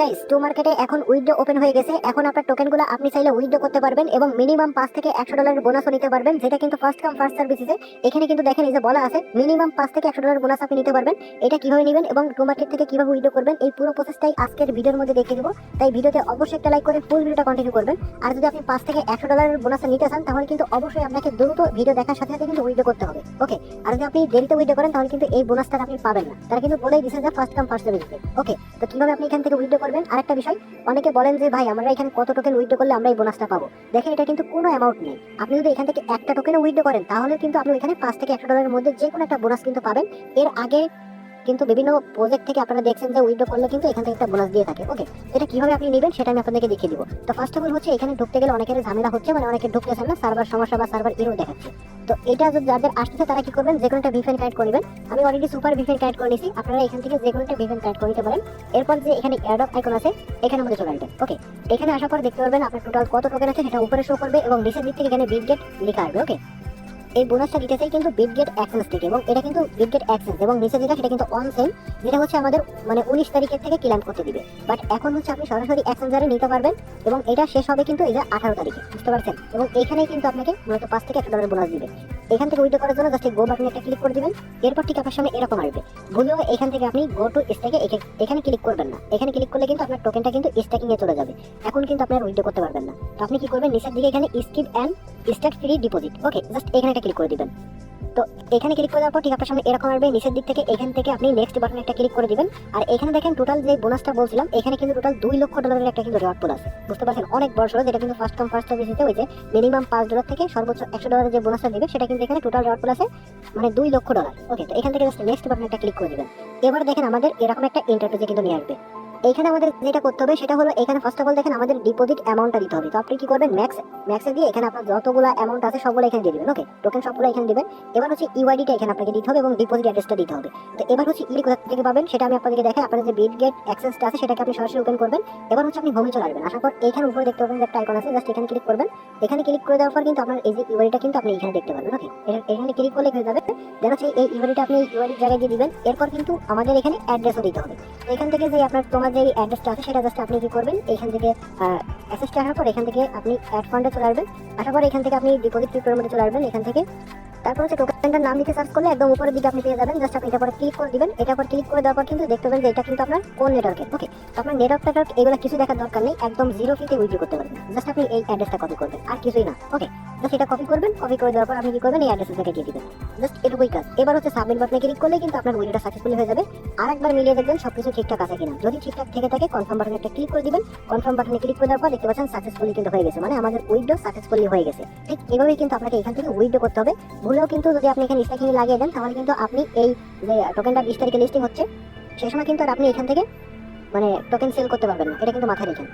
Guys to মার্কেটে এখন window open হয়ে গেছে। এখন আপনার টোকেনগুলো আপনি চাইলে উইন্ডো করতে পারবেন এবং মিনিমাম পাঁচ থেকে একশো ডলারের বোনাসও নিতে পারবেন, যেটা কিন্তু ফার্স্ট কাম ফার্স্ট সার্ভিসে এখানে কিন্তু দেখেন এই যে বলা আছে মিনিমাম পাঁচ থেকে একশো ডলার বোনাস আপনি নিতে পারবেন। এটা কীভাবে নেবেন এবং টু মার্কেট থেকে কীভাবে উইন্ডো করবেন, এই পুরো প্রসেসটাই আজকের ভিডিওর মধ্যে দেখিয়ে দেবো। তাই ভিডিওতে অবশ্যই একটা লাইক করে ফুল ভিডিওটা কন্টিনিউ করবেন। আর যদি আপনি পাঁচ থেকে একশো ডলারের বোনাস নিতে চান, তাহলে কিন্তু অবশ্যই আপনাকে দ্রুত ভিডিও দেখার সাথে সাথে কিন্তু উইন্ডো করতে হবে। ওকে আর যদি আপনি দেরিতে উইন্ডো করেন, তাহলে কিন্তু এই বোনাসটা আপনি পাবেন না। তারা কিন্তু বলেই দিচ্ছে যে ফার্স্ট কাম ফার্স্ট সার্ভিসে ওকে তো কীভাবে আপনি এখান থেকে উইন্ডো করবেন। আরেকটা বিষয়, অনেকে বলেন যে, ভাই, আমরা এখানে কত টোকেন উইথড্র করলে আমরা এই বোনাসটা পাবো? দেখেন, এটা কিন্তু কোনো অ্যামাউন্ট নেই। আপনি যদি এখান থেকে একটা টোকেন উইথড্র করেন, তাহলে কিন্তু আপনি এখানে পাঁচ থেকে একশো ডলারের মধ্যে যে কোনো একটা বোনাস কিন্তু পাবেন। এর আগে কিন্তু বিভিন্ন প্রজেক্ট থেকে আপনারা দেখছেন যে উইথড্র করলে কিন্তু এখান থেকে একটা বোনাস দিয়ে থাকে। ওকে এটা কীভাবে আপনি নেবেন সেটা আমি আপনাদেরকে দেখিয়ে দিব। তো ফার্স্ট অফ অল হচ্ছে এখানে ঢুকতে গেলে অনেকের ঝামেলা হচ্ছে মানে অনেকে ঢুকতেছেন না সার্ভার সমস্যা বা সার্ভার এরও দেখাচ্ছে। তো এটা যদি যাদের আসতেছে তারা কি করবেন? যে কোনো একটা ভিফেন কানেক্ট করবেন আমি অলরেডি সুপার ভিফেন কানেক্ট করে নিয়েছি আপনারা এখান থেকে যে কোনো একটা ভিফেন কানেক্ট করে নিতে পারেন। এরপর যে এখানে অ্যাডপ আইকন আছে, এখানে মধ্যে চলে আসবেন ওকে এখানে আসার পর দেখতে পারবেন আপনার টোটাল কত টোকেন আছে সেটা উপরে শো করবে এবং নিচের দিক থেকে এখানে বিটগেট লেখা আসবে। ওকে এই বোনাসটা দিতে চাই কিন্তু বিটগেট অ্যাক্সেস থেকে এবং এটা কিন্তু বিটগেট অ্যাক্সেস এবং নিচে যেটা, সেটা কিন্তু অন সেল যেটা হচ্ছে আমাদের মানে উনিশ তারিখের থেকে ক্লেম করতে দিবে। বাট এখন হচ্ছে আপনি সরাসরি অ্যাক্সেঞ্জারে নিতে পারবেন এবং এটা শেষ হবে কিন্তু এই যে আঠারো তারিখে, বুঝতে পারছেন? এবং এখানেই কিন্তু আপনাকে মূলত পাঁচ থেকে একশো ডলার বোনাস দিবে। এখান থেকে উইথড্র করার জন্য জাস্ট গো বাটনে একটা ক্লিক করে দিবেন। এরপর ঠিক আপনার সামনে এরকম আসবে। ভুলেও এখান থেকে আপনি গো টু স্ট্যাকে এখানে ক্লিক করবেন না। এখানে ক্লিক করলে কিন্তু আপনার টোকেনটা কিন্তু স্ট্যাকিং এ চলে যাবে। এখন কিন্তু আপনার উইথড্র করতে পারবেন না। তো আপনি কি করবেন? নিচের দিকে এখানে skip and stack free deposit okay just এখানে একটা ক্লিক করে দিবেন। তো এখানে ক্লিক করে দেওয়ার পর ঠিক আপনার সামনে এরকম আসবে, নিচের দিক থেকে এখান থেকে আপনি নেক্সট বাটনে একটা ক্লিক করে দিবেন। আর এখানে দেখেন টোটাল যে বোনাসটা বলছিলাম, এখানে কিন্তু টোটাল দুই লক্ষ ডলারের একটা কিন্তু রেওয়ার্ড আছে। বুঝতে পারছেন? অনেক বড় সড়ো, যেটা কিন্তু ফার্স্ট কাম ফার্স্ট সার্ভিসে ওই যে মিনিমাম পাঁচ ডলার থেকে সর্বোচ্চ একশো ডলারের যে বোনাসটা দিবে সেটা কিন্তু এখানে টোটাল রেওয়ার্ড আছে মানে দুই লক্ষ ডলার ওকে তো এখান থেকে জাস্ট নেক্সট বাটনে একটা ক্লিক করে দিবেন। এবার দেখেন আমাদের এরকম একটা ইন্টারফেসে কিন্তু নিয়ে আসবে। এখানে আমাদের যেটা করতে হবে, সেটা হলো এখানে ফার্স্ট অফ অল দেখেন আমাদের ডিপোজিট অ্যামাউন্টটা দিতে হবে। তো আপনি কি করবেন? ম্যাক্স ম্যাক্সে দিয়ে এখানে আপনার যতগুলো অ্যামাউন্ট আছে সবগুলো এখানে দিয়ে দিবেন ওকে টোকেন সবগুলো এখানে দিবেন। এবার হচ্ছে ইউআইডিটা এখানে আপনাকে দিতে হবে এবং ডিপোজিট অ্যাড্রেসটা দিতে হবে। তো এবার হচ্ছে ইডি কোথা থেকে পাবেন সেটা আমি আপনাদেরকে দেখাই। আপনার যে বিট গেট অ্যাক্সেসটা আছে সেটাকে আপনি সরাসরি ওপেন করবেন। এবার হচ্ছে আপনি হোমে চলে আসবেন। আসার পর এখানে উপরে দেখতে পাবেন একটা আইকন আছে জাস্ট এখানে ক্লিক করবেন। এখানে ক্লিক করে দেওয়ার পর কিন্তু আপনার এই যে ইউআইডিটা কিন্তু আপনি এখানে দেখতে পাবেন ওকে এখানে ক্লিক করলে হয়ে যাবে দেন হচ্ছে এই ইউআইডিটা আপনি ইউআইডির জায়গায় দিয়ে দিবেন। এরপর কিন্তু আমাদের এখানে অ্যাড্রেসও দিতে হবে। এখান থেকে যে আপনার তোমার যে অ্যাড্রেসটা আছে সেটা জাস্ট আপনি কি করবেন? এখান থেকে অ্যাসেসটা আসার পর এখান থেকে আপনি অ্যাড ফান্ডে চলে আসবেন। আসার পর এখান থেকে আপনি ডিপোজিট ফিল্টারের মধ্যে চলে আসবেন এখান থেকে। তারপর হচ্ছে টোকেনটার নাম দিতে সার্চ করলে একদম উপরের দিকে আপনি পেয়ে যাবেন। জাস্ট আপনি এটা ক্লিক করে দিবেন। এটা পর ক্লিক করে দেওয়ার পর কিন্তু দেখতে পাবেন যে এটা কিন্তু আপনার কোন নেটওয়ার্কে ওকে আপনার নেটওয়ার্ক নেটওয়ার্ক এগুলো কিছু দেখার দরকার নেই। একদম জিরো ফিতে উইথড্র করতে পারবেন। জাস্ট আপনি এই অ্যাড্রেসটা কপি করবেন। আর কিছুই না। ওকে জাস্ট এটা কপি করবেন। কপি করে দেওয়ার পর আপনি কি করবেন? এই অ্যাড্রেসের দিয়ে দিবেন। জাস্ট এটুকুই কাজ। এবার হচ্ছে সাবমিট বাটনে ক্লিক করলে কিন্তু আপনার উইডিওটা সাকসেসফুল হয়ে যাবে। আর একবার মিলিয়ে দেখবেন সবকিছু ঠিকঠাক আছে কিনা। যদি ঠিকঠাক থেকে থাকে কনফার্ম বাটনে একটা ক্লিক করে দিবেন। কনফার্ম বাটনে ক্লিক করে দেওয়ার পর দেখতে পাচ্ছেন সাকসেসফুলি কিন্তু হয়ে গেছে। মানে আমাদের উইডো সাকসেসফুলি হয়ে গেছে। ঠিক এভাবেই কিন্তু আপনাকে এখান থেকে উইডো করতে হবে। ভুলেও কিন্তু যদি আপনি এখানে স্ট্যাকিং লাগিয়ে দেন, তাহলে কিন্তু আপনি এই যে টোকেনটা বিশ তারিখে লিস্টিং হচ্ছে সেই সময় কিন্তু আর আপনি এখান থেকে মানে টোকেন সেল করতে পারবেন না। এটা কিন্তু মাথায় রেখেন।